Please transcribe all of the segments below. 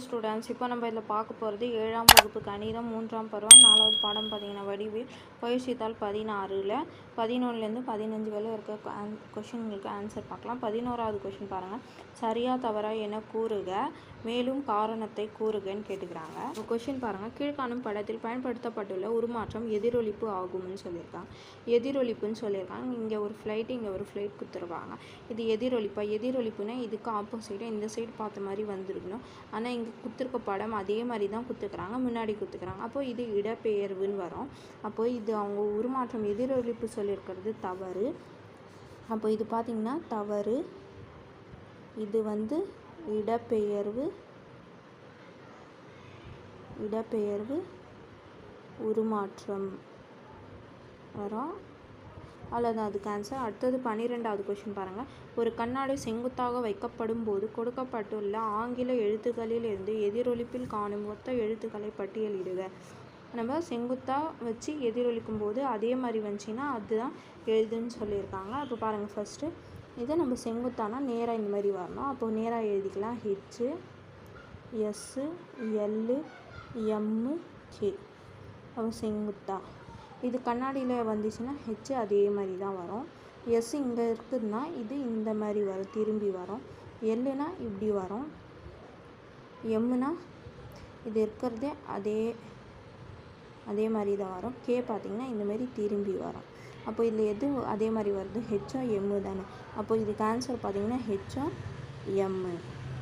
Students இப்போ நம்ம இதில் பார்க்க போகிறது ஏழாம் வகுப்பு கணிதம் மூன்றாம் பருவம் நாலாவது பாடம் பார்த்தீங்கன்னா வடிவில். பயிற்சித்தாள் பதினாறில். பதினொன்றுலேருந்து பதினஞ்சு வரை இருக்க கொஷின்களுக்கு ஆன்சர் பார்க்கலாம். பதினோராவது கொஷின் பாருங்கள் சரியா தவறா என கூறுக. மேலும் காரணத்தை கூறுகன்னு கேட்டுக்கிறாங்க. கொஷின் பாருங்கள் கீழ்காணும் படத்தில் பயன்படுத்தப்பட்டுள்ள உருமாற்றம் எதிரொலிப்பு ஆகும்னு சொல்லியிருக்காங்க. எதிரொலிப்புன்னு சொல்லியிருக்காங்க. இங்கே ஒரு ஃப்ளைட் இங்கே ஒரு ஃப்ளைட் கொடுத்துருவாங்க. இது எதிரொலிப்பா? எதிரொலிப்புனா இதுக்கு ஆப்போசிட்டாக இந்த சைடு பார்த்த மாதிரி வந்திருக்கணும். ஆனால் இங்கே கொடுத்துருக்க படம் அதே மாதிரி தான் கொடுத்துக்கிறாங்க. முன்னாடி கொடுத்துக்கிறாங்க. அப்போது இது இடப்பெயர்வுன்னு வரும். அப்போது இது அவங்க உருமாற்றம் எதிரொலிப்பு சொல்லியிருக்கிறது தவறு. அப்போ இது பார்த்திங்கன்னா தவறு. இது வந்து இடப்பெயர்வு இடப்பெயர்வு உருமாற்றம். வரும் அவ்வளோதான் அதுக்கு ஆன்சர் அடுத்தது பன்னிரெண்டாவது கொஷின் பாருங்கள் ஒரு கண்ணாடி செங்குத்தாக வைக்கப்படும் போது கொடுக்கப்பட்டுள்ள ஆங்கில எழுத்துக்களிலிருந்து எதிரொலிப்பில் காணும் மொத்த எழுத்துக்களை பட்டியலிடுக. நம்ம செங்குத்தாக வச்சு எதிரொலிக்கும் போது அதே மாதிரி வந்துச்சுன்னா அதுதான் எழுதுன்னு சொல்லியிருக்காங்க. அப்போ பாருங்கள் ஃபஸ்ட்டு இதை நம்ம செங்குத்தானா நேராக இந்த மாதிரி வரணும். அப்போது நேராக எழுதிக்கலாம். H S L M K அப்போ செங்குத்தா. இது கண்ணாடியில் வந்துச்சுன்னா ஹெச்சு அதே மாதிரி தான் வரும். எஸ் இங்கே இருக்குதுன்னா இது இந்த மாதிரி வரும். திரும்பி வரும். எல்லுனா இப்படி வரும். எம்முனா இது இருக்கிறதே அதே அதே மாதிரி தான் வரும். கே பார்த்திங்கன்னா இந்த மாதிரி திரும்பி வரும். அப்போ இதில் எது அதே மாதிரி வருது? ஹெச்ஓ எம்மு தானே. அப்போ இதுக்கு ஆன்சர் பார்த்திங்கன்னா ஹெச்ஓ எம்மு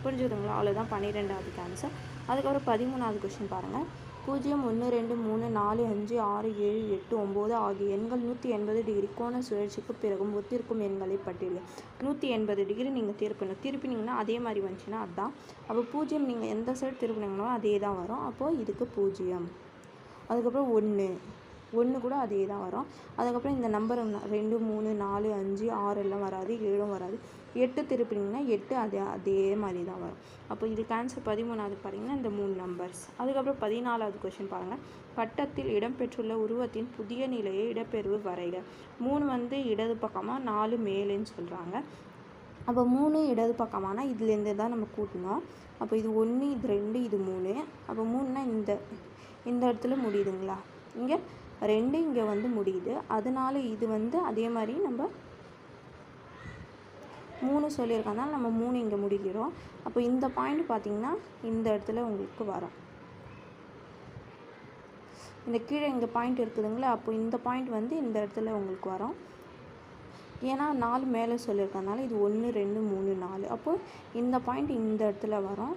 புரிஞ்சுக்கிறீங்களா அவ்வளோதான் பன்னிரெண்டாவது ஆன்சர் அதுக்கப்புறம் பதிமூணாவது கொஷின் பாருங்கள் பூஜ்ஜியம் ஒன்று ரெண்டு மூணு நாலு அஞ்சு ஆறு ஏழு எட்டு ஒம்பது ஆகிய எண்கள் நூற்றி எண்பது டிகிரி கோண சுழற்சிக்கு பிறகும் ஒத்திருக்கும் எண்களை பட்டியலில் நூற்றி எண்பது டிகிரி நீங்கள் திருப்பணும். திருப்பினீங்கன்னா அதே மாதிரி வந்துச்சுன்னா அதுதான் அப்போ பூஜ்ஜியம் நீங்கள் எந்த சைடு திருப்பினீங்களோ அதே தான் வரும். அப்போது இதுக்கு பூஜ்ஜியம். அதுக்கப்புறம் ஒன்று ஒன்று கூட அதே தான் வரும். அதுக்கப்புறம் இந்த நம்பர் ரெண்டு மூணு நாலு அஞ்சு ஆறு எல்லாம் வராது ஏழும் வராது. எட்டு திருப்பினீங்கன்னா எட்டு அதே அதே மாதிரி தான் வரும். அப்போ இதுக்கு ஆன்சர் பதிமூணாவது பார்த்தீங்கன்னா இந்த மூணு நம்பர்ஸ் அதுக்கப்புறம் பதினாலாவது கொஷின் பாருங்கள் பட்டத்தில் இடம்பெற்றுள்ள உருவத்தின் புதிய நிலையை இடப்பெயர்வு வரைக. மூணு வந்து இடது பக்கமாக நாலு மேலேன்னு சொல்கிறாங்க அப்போ மூணு இடது பக்கமானா இதுலேருந்து தான் நம்ம கூட்டணும். அப்போ இது ஒன்று இது ரெண்டு இது மூணு. அப்போ மூணுனா இந்த இந்த இடத்துல முடியுதுங்களா? இங்கே ரெண்டு இங்கே வந்து முடியுது. அதனால இது வந்து அதே மாதிரி நம்ம மூணு சொல்லியிருக்கனால நம்ம மூணு இங்கே முடிக்கிறோம். அப்போ இந்த பாயிண்ட் பார்த்திங்கன்னா இந்த இடத்துல உங்களுக்கு வரும். இந்த கீழே இங்கே பாயிண்ட் இருக்குதுங்களா? அப்போ இந்த பாயிண்ட் வந்து இந்த இடத்துல உங்களுக்கு வரும். ஏன்னா நாலு மேலே சொல்லியிருக்கனால இது ஒன்று ரெண்டு மூணு நாலு. அப்போது இந்த பாயிண்ட் இந்த இடத்துல வரும்.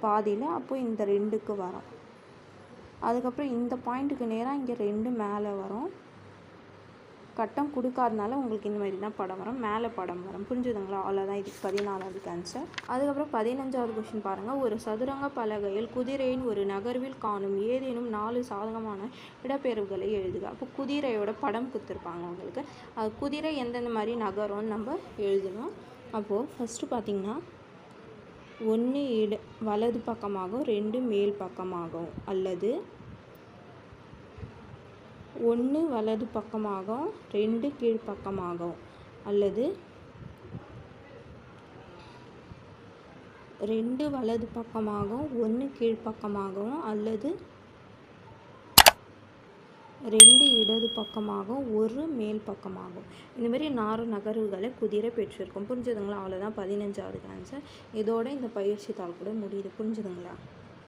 பாதியில் அப்போ இந்த ரெண்டுக்கு வரும். அதுக்கப்புறம் இந்த பாயிண்ட்டுக்கு நேராக இங்கே ரெண்டு மேலே வரும். கட்டம் கொடுக்காதனால உங்களுக்கு இந்த மாதிரி தான் படம் வரும். மேலே படம் வரும். புரிஞ்சுதுங்களா? அவ்வளோதான் இதுக்கு பதினாலாவது ஆன்சர் அதுக்கப்புறம் பதினஞ்சாவது கொஷின் பாருங்கள் ஒரு சதுரங்க பலகையில் குதிரையின் ஒரு நகர்வில் காணும் ஏதேனும் நாலு சாதகமான இடப்பெயர்வுகளை எழுதுக. அப்போ குதிரையோட படம் கொடுத்துருப்பாங்க உங்களுக்கு. அது குதிரை எந்தெந்த மாதிரி நகரும்னு நம்ம எழுதணும். அப்போது ஃபஸ்ட்டு பார்த்திங்கன்னா ஒன்று இட வலது பக்கமாகவும் ரெண்டு மேல் பக்கமாகவும் அல்லது ஒன்று வலது பக்கமாகவும் ரெண்டு கீழ்ப்பக்கமாகவும் அல்லது ரெண்டு வலது பக்கமாகவும் ஒன்று கீழ்ப்பக்கமாகவும் அல்லது ரெண்டு இடது பக்கமாகவும் ஒரு மேல் பக்கமாகும் இந்த மாதிரி நாறு நகர்வுகளை குதிரை பெற்றிருக்கும். புரிஞ்சுதுங்களா? அவ்வளோதான் பதினஞ்சாவது ஆன்சர் இதோட இந்த பயிற்சி தாள் கூட முடியுது. புரிஞ்சுதுங்களா?